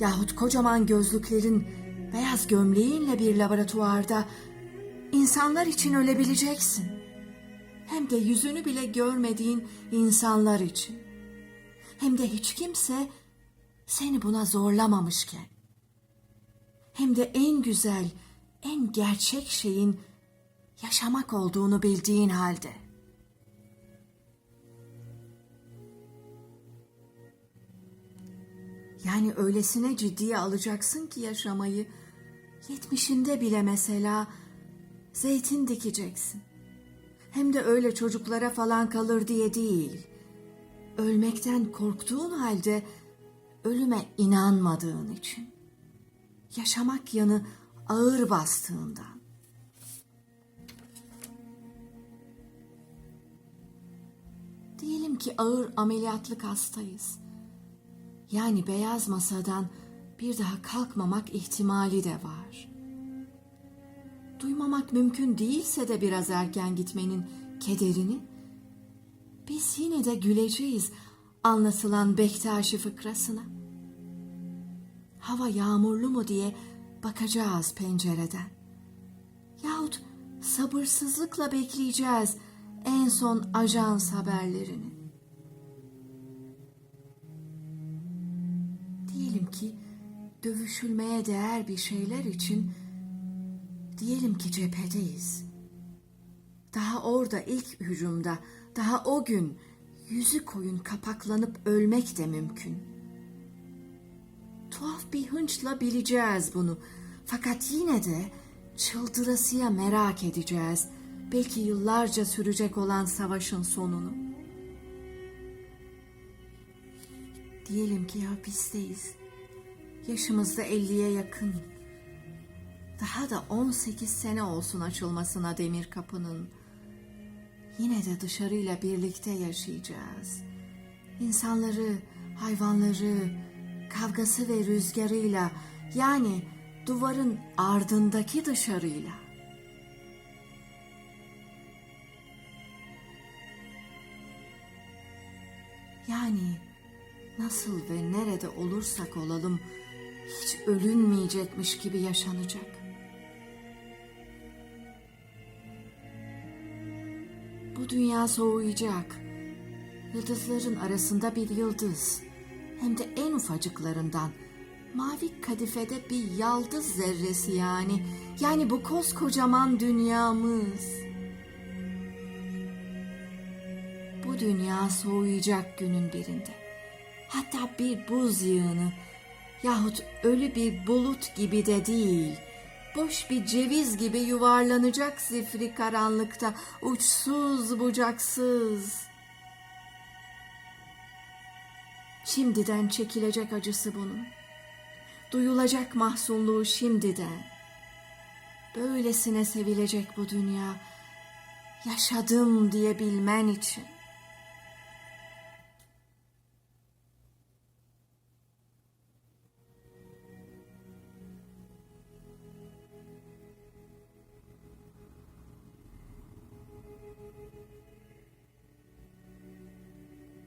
yahut kocaman gözlüklerin beyaz gömleğinle bir laboratuvarda insanlar için ölebileceksin. Hem de yüzünü bile görmediğin insanlar için. Hem de hiç kimse seni buna zorlamamışken. Hem de en güzel, en gerçek şeyin yaşamak olduğunu bildiğin halde. Yani öylesine ciddiye alacaksın ki yaşamayı. Yetmişinde bile mesela zeytin dikeceksin. Hem de öyle çocuklara falan kalır diye değil. Ölmekten korktuğun halde ölüme inanmadığın için. Yaşamak yanı ağır bastığından. Diyelim ki ağır ameliyatlık hastayız. Yani beyaz masadan bir daha kalkmamak ihtimali de var. Duymamak mümkün değilse de biraz erken gitmenin kederini biz yine de güleceğiz anlatılan Bektaşi fıkrasına. Hava yağmurlu mu diye bakacağız pencereden. Yahut sabırsızlıkla bekleyeceğiz en son ajans haberlerini. Diyelim ki dövüşülmeye değer bir şeyler için diyelim ki cephedeyiz. Daha orada ilk hücumda, daha o gün yüzü koyun kapaklanıp ölmek de mümkün. Tuhaf bir hınçla bileceğiz bunu. Fakat yine de çıldırasıya merak edeceğiz. Belki yıllarca sürecek olan savaşın sonunu. Diyelim ki hapisteyiz. Yaşımız da 50'ye yakın. Daha da 18 sene olsun açılmasına demir kapının. Yine de dışarıyla birlikte yaşayacağız. İnsanları, hayvanları, kavgası ve rüzgarıyla yani duvarın ardındaki dışarıyla. Yani nasıl ve nerede olursak olalım hiç ölünmeyecekmiş gibi yaşanacak. Bu dünya soğuyacak. Yıldızların arasında bir yıldız. Hem de en ufacıklarından. Mavi kadifede bir yaldız zerresi yani. Yani bu koskocaman dünyamız. Bu dünya soğuyacak günün birinde. Hatta bir buz yığını yahut ölü bir bulut gibi de değil. Boş bir ceviz gibi yuvarlanacak zifri karanlıkta, uçsuz bucaksız. Şimdiden çekilecek acısı bunun. Duyulacak mahzunluğu şimdiden. Böylesine sevilecek bu dünya. Yaşadım diye bilmen için.